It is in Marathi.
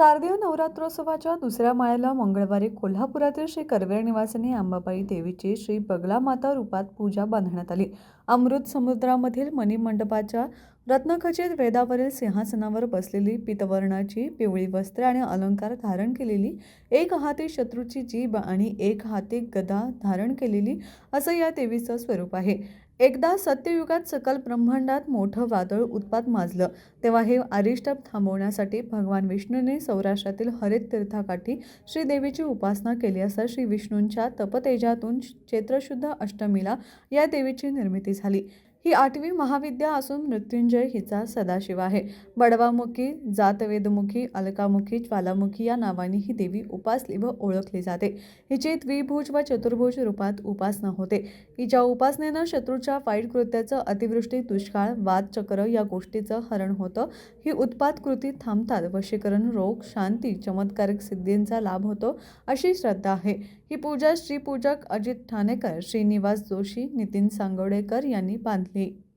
शारदीय नवरात्रोत्सवाच्या दुसऱ्या माळ्याला मंगळवारी कोल्हापुरातील श्री करवीर निवासिनी अंबाबाई देवीची श्री बगला माता रूपात पूजा बांधण्यात आली. अमृत समुद्रामधील मणिमंडपाच्या रत्नखचित वेदावरील सिंहासनावर बसलेली पितवर्णाची पिवळी वस्त्रे आणि अलंकार धारण केलेली एक हाती शत्रूची जीभ आणि एक हाती गदा धारण केलेली असं या देवीचं स्वरूप आहे. एकदा सत्ययुगात सकल ब्रह्मांडात मोठं वादळ उत्पात माजलं तेव्हा हे अरिष्ट थांबवण्यासाठी भगवान विष्णूने सौराष्ट्रातील हरित तीर्थाकाठी श्रीदेवीची उपासना केली असता श्री विष्णूंच्या तपतेजातून चैत्रशुद्ध अष्टमीला या देवीची निर्मिती झाली. ही आठवी महाविद्या असून मृत्युंजय हिचा सदाशिव आहे. बडवामुखी जातवेदमुखी अलकामुखी ज्वालामुखी या नावाने ही देवी उपासली व ओळखली जाते. हिची द्विभुज व चतुर्भुज रूपात उपासना होते. हिच्या उपासनेनं शत्रूच्या वाईट कृत्याचं अतिवृष्टी दुष्काळ वादचक्र या गोष्टीचं हरण होतं. ही उत्पात कृती थांबतात वशीकरण रोग शांती चमत्कारिक सिद्धींचा लाभ होतो अशी श्रद्धा आहे. ही पूजा श्रीपूजक अजित ठाणेकर श्रीनिवास जोशी नितीन सांगोडेकर यांनी बांधली सांगितले